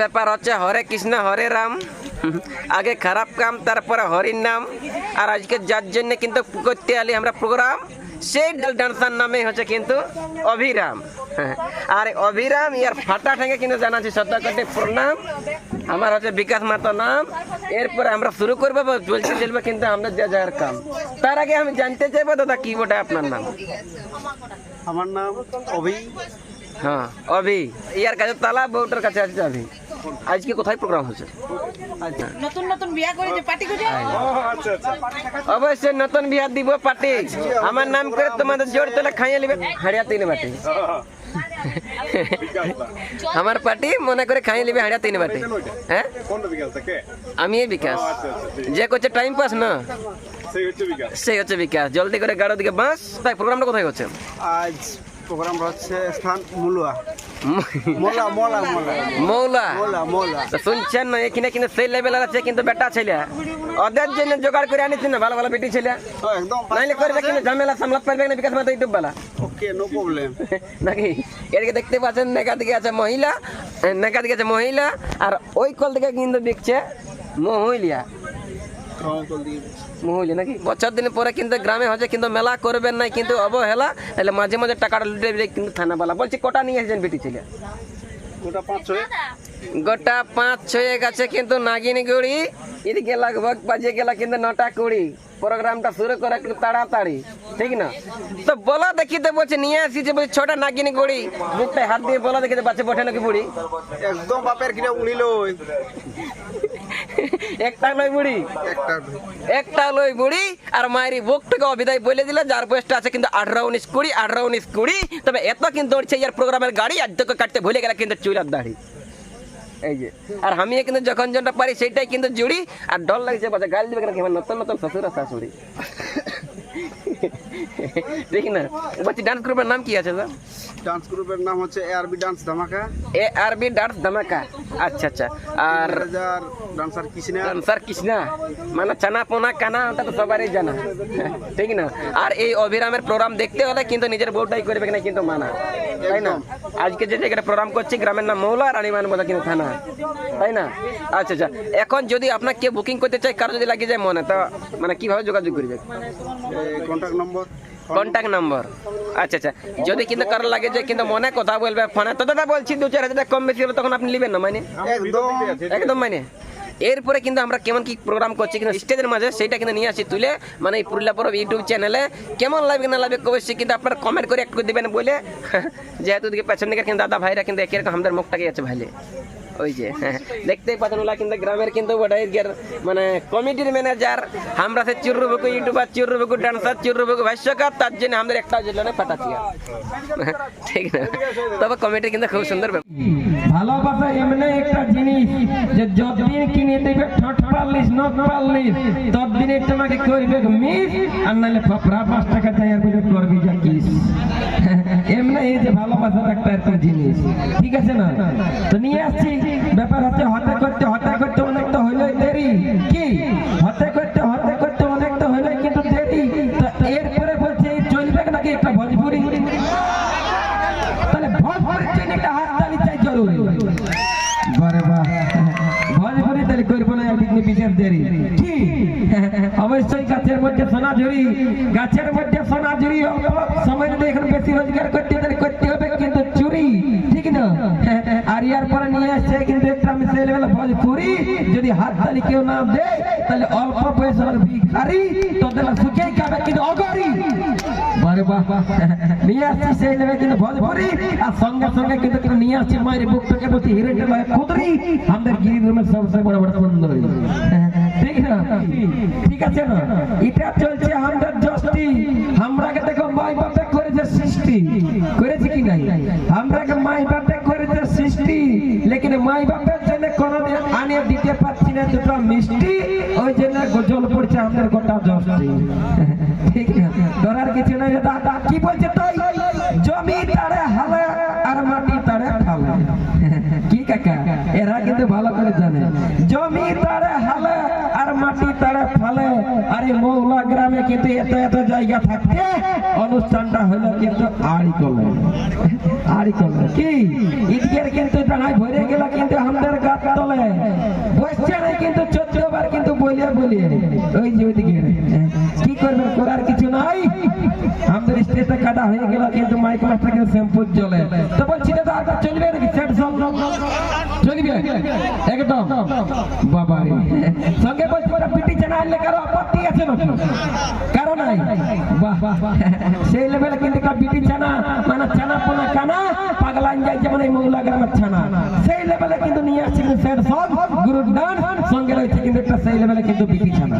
ব্যাপার হচ্ছে, হরে কৃষ্ণ, হরে রাম। আগে খারাপ কাম, তারপরে হরির নাম। আর আজকে যার জন্য কিন্তু করতে আলি আমরা প্রোগ্রাম। সেই ডান্সার নামে হচ্ছে কিন্তু অভিরাম। আর অভিরাম ইয়ার ফাটা ঠেঙ্গে কিন্তু জানাচ্ছি সত্যি প্রণাম। আমার হচ্ছে বিকাশ মাতা নাম। এরপরে আমরা শুরু করব চলছে চলবে কিন্তু আমরা যা যার কাম। তার আগে আমি জানতে চাইব দাদা কি ওটা আপনার নাম? আমার নাম অভি। হ্যাঁ অভি। ইয়ার কাছে তালা বউটার কাছে আছে অভি। আজকে কোথায় প্রোগ্রাম হচ্ছে? আচ্ছা নতুন নতুন বিয়া করে যে পার্টি করে অবশ্যই নতুন বিহার দিব পার্টি। আমার নাম করে তোমাদের জোর তোলা খাইয়ে নিবে। হাড়িয়া তিন বাটি আমার পার্টি মনে করে খাইয়ে নিবে হাড়িয়া তিন বাটি হ্যাঁ? আমি এই বিকাশ। যে করছে টাইম পাস না? সেই হচ্ছে বিকাশ। সেই হচ্ছে বিকাশ জলদি করে গাড়ো দিকে বাস তাই প্রোগ্রামটা কোথায় হচ্ছে? আজ প্রোগ্রাম হচ্ছে স্থান মুলুয়া। শুনছেন না এখানে কিন্তু সেই লেভেল আছে কিন্তু বেটা ছেলে। ওদের জন্য জোগাড় করে না ভালো ভালো বেটি ছেলে। নাইলে করবে কিন্তু ঝামেলা সামলাতে পারবে না বিকাশ ইউটিউব বেলা। নাকি? এদিকে দেখতে পাচ্ছেন নেকা দিকে আছে মহিলা নেকা দিকে আছে মহিলা আর ওই কল দিকে কিন্তু দেখছে মহিলিয়া মহিলা নাকি? বছর দিন পরে কিন্তু গ্রামে হচ্ছে কিন্তু মেলা করবেন না কিন্তু অবহেলা। তাহলে মাঝে মাঝে টাকাটা লুটে কিন্তু থানা বালা। বলছি কটা নিয়ে এসেছেন বেটি ছেলে? ওটা পাঁচ ছয়। গোটা পাঁচ ছয়ে গেছে কিন্তু নাগিনী গুড়ি। এদিকে লগভগ বাজে গেল কিন্তু নটা কুড়ি। প্রোগ্রামটা শুরু করে একটু তাড়াতাড়ি ঠিক না? তো বলো দেখি তো বলছে নিয়ে আসি যে বলছে ছটা নাগিনী গুড়ি। বুকটায় হাত দিয়ে বলো দেখি যে বাচ্চা বটে নাকি বুড়ি? একদম বাপের কিনা উড়িল একটা লই বুড়ি। একটা লই বুড়ি। আর মায়ের বুকটাকে অবিদায় বলে দিলে যার বয়সটা আছে কিন্তু আঠারো উনিশ কুড়ি আঠারো উনিশ কুড়ি। তবে এত কিন্তু দৌড়ছে ইয়ার প্রোগ্রামের গাড়ি আর তোকে কাটতে ভুলে গেলে কিন্তু চুলার দাড়ি। এই যে আর আমি কিন্তু যখন যেটা পারি সেটাই কিন্তু জুড়ি। আর ডর লাগছে বাচ্চা গাল দিবে আমার নতুন নতুন শ্বশুর শাশুড়ি? ঠিক না। বলছি ডান্স গ্রুপের নাম কি আছে স্যার? ডান্স গ্রুপের নাম হচ্ছে এআরবি ডান্স ধামাকা এ আর বি ডান্স ধামাকা আচ্ছা আচ্ছা। আর ডান্সার কৃষ্ণা। ডান্সার কৃষ্ণা। মানে চানা পোনা কানা ওটা তো সবারই জানা। ঠিক না? আর এই অভিরামের প্রোগ্রাম দেখতে হলে কিন্তু নিজের বউটাই করবে কিনা কিন্তু মানা। তাই না? আজকে যে জায়গাটা প্রোগ্রাম করছি গ্রামের নাম মৌলা রানীমান বলে কিন্তু থানা। তাই না? আচ্ছা আচ্ছা। এখন যদি আপনার কেউ বুকিং করতে চায় কারও যদি লাগিয়ে যায় মনে তো মানে কীভাবে যোগাযোগ করবে? কন্ট্যাক্ট নম্বর কন্ট্যাক্ট নম্বর আচ্ছা আচ্ছা। যদি কিন্তু কারও লাগে যে কিন্তু মনে কথা বলবে ফোনে তো দাদা বলছি দু চার হাজার কম বেশি হলে তখন আপনি নেবেন না মানে? একদম। একদম মানে? এরপরে কিন্তু আমরা কেমন কি প্রোগ্রাম করছি কিন্তু স্টেজের মাঝে সেটা কিন্তু নিয়ে আসি তুলে মানে এই পুরুলিয়া পরব ইউটিউব চ্যানেলে কেমন লাগবে না লাগবে অবশ্যই কিন্তু আপনারা কমেন্ট করে একটু দিবেন বলে। যেহেতু পেছন দিকে কিন্তু দাদা ভাইরা কিন্তু একের আমাদের মুখটাকে আছে ভাইলে। ওই যে, দেখতেই ওলা কিন্তু গ্রামের কিন্তু ওটাই মানে কমিটির ম্যানেজার, আমরা সে চুরু বুকু ইউটিউবার চুরু বুকু ডান্সার চুরু বুকু ভাষ্যকার, তার জন্য আমাদের একটা জন্য পাঠাচ্ছি। ঠিক না? তবে কমিটি কিন্তু খুব সুন্দর। ভালোবাসা এমনি একটা জিনিস যে যতদিন কিনে দেবে, ঠট পারলিস নট পারলিস ততদিনে তোমাকে করবে মিস, আর নাহলে ফপরা পাঁচ টাকা চাই আর করবি যা কিস। এমনি এই যে ভালোবাসা একটা একটা জিনিস। ঠিক আছে না? তো নিয়ে আসছি। ব্যাপার হচ্ছে হতে করতে হতে করতে অনেকটা হইল দেরি। কি? হতে করতে হতে করতে অনেকটা হইল কিন্তু দেরি। এরপরে বলছে চলবে নাকি একটা ভোজপুরি? তাহলে ভোজপুরির জন্য একটা হাত তালি চাই জরুরি। ভোজপুরি তাহলে করব না একদিন বিশেষ দেরি। কি? অবশ্যই গাছের মধ্যে সোনাঝুরি গাছের মধ্যে সোনাঝুরি সময় যদি এখন বেশি রোজগার করতে তাহলে করতে হবে কিন্তু চুরি। ঠিক না? আর ইয়ার পরে নিয়ে আসছে কিন্তু একটা আমি ছেলে বেলা ভোজপুরি যদি হাত তালি কেউ না দেয় তাহলে অল্প পয়সার ভিখারি তোদের সুখে খাবে কিন্তু অগরি বারে বাহ নিয়ে সেই কিন্তু আর সঙ্গে সঙ্গে কিন্তু কিন্তু নিয়ে আসছি মায়ের বুক থেকে লয় আমাদের সবচেয়ে বড় বড় ঠিক না ঠিক আছে না এটা চলছে আমাদের জস্তি জন্য কোনোদিন আনিয়ে দিতে পারছি না, দুটো মিষ্টি, ওই জন্য গজল পড়ছে, আমাদের গোটা জল ঠিক না? ধরার কিছু নাই দাদা, কি বলছে তাই? জমি তারে হালে আর মাটি তারে ফালে কি কাকা? এরা কিন্তু ভালো করে জানে। জমি তারে মাটি তারে ফালে আর মৌলা গ্রামে কিন্তু এত এত জায়গা থাকতে অনুষ্ঠানটা হলো কিন্তু আড়ি কলে আড়ি কলে কি? ঈদগের কিন্তু ডাঙায় ভরে গেল কিন্তু আমাদের গাছ তলে বসছে না কিন্তু চোদ্দ কিন্তু বলিয়ে বলিয়ে ওই যে ওইদিকে। কি করবেন, করার কিছু নাই? আমাদের স্টেজটা কাটা হয়ে গেল কিন্তু মাইক মাস্টার কিন্তু শ্যাম্পু জ্বলে তো বলছি দাদা চলবে নাকি? সেট সঙ্গে পিটি কারও আছে কারও নাই? বাহ সেই লেভেলে কিন্তু পিটি ছানা মানে ছানা পোনা ছানা। সেই লেভেলে কিন্তু নিয়ে আসছে কিন্তু সব সঙ্গে রয়েছে কিন্তু একটা সেই লেভেলে কিন্তু বিটি ছানা